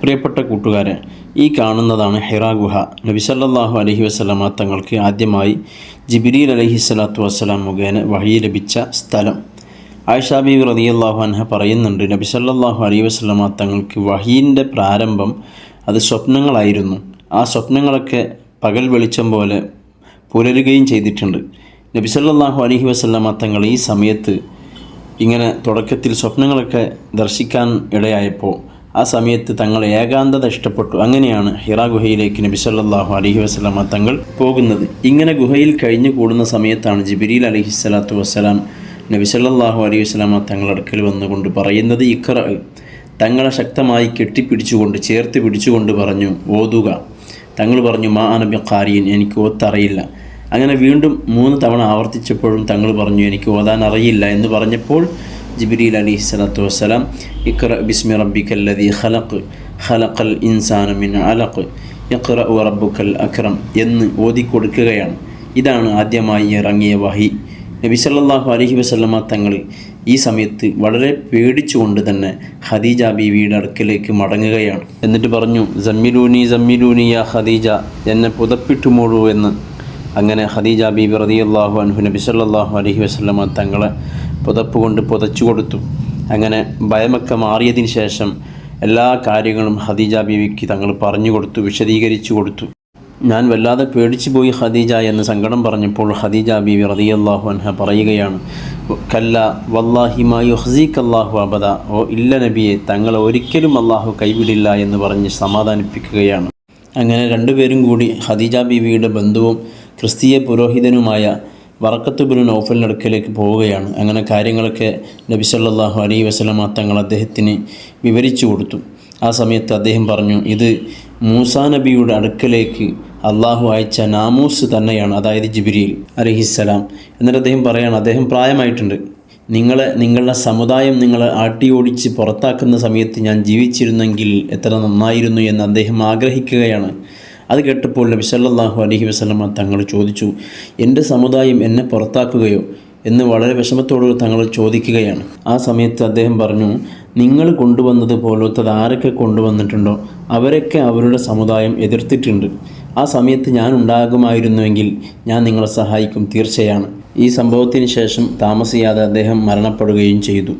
പ്രിയപ്പെട്ട കൂട്ടുകാരെ ഈ കാണുന്നതാണ് ഹിറാ ഗുഹ. നബിസല്ലാഹു അലഹി വസല്ലമ തങ്ങൾക്ക് ആദ്യമായി ജിബിരിൽ അലഹി സ്വലാത്തു വസ്സലാം മുഖേന വഴി ലഭിച്ച സ്ഥലം. ആയിഷാബി റതി റളിയല്ലാഹു അൻഹ പറയുന്നുണ്ട് നബി സല്ലല്ലാഹു അലൈഹി വസല്ലമ തങ്ങൾക്ക് വഹീന്റെ പ്രാരംഭം അത് സ്വപ്നങ്ങളായിരുന്നു. ആ സ്വപ്നങ്ങളൊക്കെ പകൽ വെളിച്ചം പോലെ പുലരുകയും ചെയ്തിട്ടുണ്ട്. നബി സല്ലല്ലാഹു അലൈഹി വസല്ലമ തങ്ങൾ ഈ സമയത്ത് ഇങ്ങനെ തുടക്കത്തിൽ സ്വപ്നങ്ങളൊക്കെ ദർശിക്കാൻ ഇടയായപ്പോൾ ആ സമയത്ത് തങ്ങൾ ഏകാന്തത ഇഷ്ടപ്പെട്ടു. അങ്ങനെയാണ് ഹിറ ഗുഹയിലേക്ക് നബി സല്ലല്ലാഹു അലൈഹി വസ്സലാമ തങ്ങൾ പോകുന്നത്. ഇങ്ങനെ ഗുഹയിൽ കഴിഞ്ഞു കൂടുന്ന സമയത്താണ് ജിബിരിൽ അലഹി സ്വലാത്തു വസ്സലാം നബി സല്ലല്ലാഹു അലൈഹി വസ്സലാമ തങ്ങൾ അടുക്കൽ വന്നുകൊണ്ട് പറയുന്നത് ഇക്കറ തങ്ങളെ ശക്തമായി കെട്ടിപ്പിടിച്ചുകൊണ്ട് ചേർത്ത് പിടിച്ചുകൊണ്ട് പറഞ്ഞു ഓതുക. തങ്ങൾ പറഞ്ഞു മാ അനബി ഖാരിയൻ എനിക്ക് ഓത്തറിയില്ല അങ്ങനെ വീണ്ടും മൂന്ന് തവണ ആവർത്തിച്ചപ്പോഴും തങ്ങൾ പറഞ്ഞു എനിക്ക് ഓതാൻ അറിയില്ല. എന്ന് പറഞ്ഞപ്പോൾ ജിബിരിൽ അലി സ്വലാത്തു വസ്സലാം ഇക്ര ബിസ്മി റബ്ബിക്കല്ലതി ഖലഖ് ഖലഖൽ ഇൻസാന മിൻ അലഖ് ഇഖ്റ റബ്ബുക്കൽ അക്രം എന്ന് ഓതിക്കൊടുക്കുകയാണ്. ഇതാണ് ആദ്യമായി ഇറങ്ങിയ വഹി. നബി സല്ലാഹു അലഹി വസ്ലമ തങ്ങൾ ഈ സമയത്ത് വളരെ പേടിച്ചുകൊണ്ട് തന്നെ ഖദീജ ബീവിയുടെ അടുക്കലേക്ക് മടങ്ങുകയാണ്. എന്നിട്ട് പറഞ്ഞു ജമ്മിലൂനി ജമ്മിലൂനി യാ ഖദീജ എന്നെ പുതപ്പിട്ടുമോളൂ എന്ന്. അങ്ങനെ ഖദീജ ബീബി റളിയല്ലാഹു അൻഹു നബി സല്ലാഹു അലഹി വസ്ലമ തങ്ങളെ പുതപ്പ് കൊണ്ട് പുതച്ചു കൊടുത്തു. അങ്ങനെ ഭയമൊക്കെ മാറിയതിന് ശേഷം എല്ലാ കാര്യങ്ങളും ഹദീജ ബീവിക്ക് തങ്ങൾ പറഞ്ഞു കൊടുത്തു വിശദീകരിച്ചു കൊടുത്തു. ഞാൻ വല്ലാതെ പേടിച്ചു പോയി ഖദീജ എന്ന് സങ്കടം പറഞ്ഞപ്പോൾ ഖദീജ ബീവി റളിയല്ലാഹു അൻഹ പറയുകയാണ് കല്ല വല്ലാഹി മാ അള്ളാഹു അബദ. ഓ ഇല്ല നബിയെ തങ്ങളെ ഒരിക്കലും അള്ളാഹു കൈവിടില്ല എന്ന് പറഞ്ഞ് സമാധാനിപ്പിക്കുകയാണ്. അങ്ങനെ രണ്ടുപേരും കൂടി ഖദീജ ബീവിയുടെ ബന്ധുവും ക്രിസ്തീയ പുരോഹിതനുമായ വറക്കത്തുബിന് നൗഫലിന്റെ അടുക്കലേക്ക് പോവുകയാണ്. അങ്ങനെ കാര്യങ്ങളൊക്കെ നബി സല്ലാഹു അലൈ വസല്ലമ തങ്ങൾ അദ്ദേഹത്തിന് വിവരിച്ചു കൊടുത്തു. ആ സമയത്ത് അദ്ദേഹം പറഞ്ഞു ഇത് മൂസാ നബിയുടെ അടുക്കലേക്ക് അള്ളാഹു അയച്ച നാമൂസ് തന്നെയാണ് അതായത് ജിബിരിയിൽ അലഹിസ്സലാം എന്നിട്ട് അദ്ദേഹം പറയാണ് അദ്ദേഹം പ്രായമായിട്ടുണ്ട്. നിങ്ങളെ നിങ്ങളുടെ സമുദായം നിങ്ങളെ ആട്ടിയോടിച്ച് പുറത്താക്കുന്ന സമയത്ത് ഞാൻ ജീവിച്ചിരുന്നെങ്കിൽ എത്ര നന്നായിരുന്നു എന്ന് അദ്ദേഹം ആഗ്രഹിക്കുകയാണ്. അത് കേട്ടപ്പോൾ നബി സല്ലല്ലാഹു അലൈഹി വസ്ലമ തങ്ങൾ ചോദിച്ചു എന്റെ സമുദായം എന്നെ പുറത്താക്കുകയോ? എന്ന് വളരെ വിഷമത്തോട് തങ്ങൾ ചോദിക്കുകയാണ്. ആ സമയത്ത് അദ്ദേഹം പറഞ്ഞു നിങ്ങൾ കൊണ്ടുവന്നത് പോലത്തത് ആരൊക്കെ കൊണ്ടുവന്നിട്ടുണ്ടോ അവരൊക്കെ അവരുടെ സമുദായം എതിർത്തിട്ടുണ്ട്. ആ സമയത്ത് ഞാൻ ഉണ്ടാകുമായിരുന്നുവെങ്കിൽ ഞാൻ നിങ്ങളെ സഹായിക്കും തീർച്ചയാണ്. ഈ സംഭവത്തിന് ശേഷം താമസിയാതെ അദ്ദേഹം മരണപ്പെടുകയും ചെയ്തു.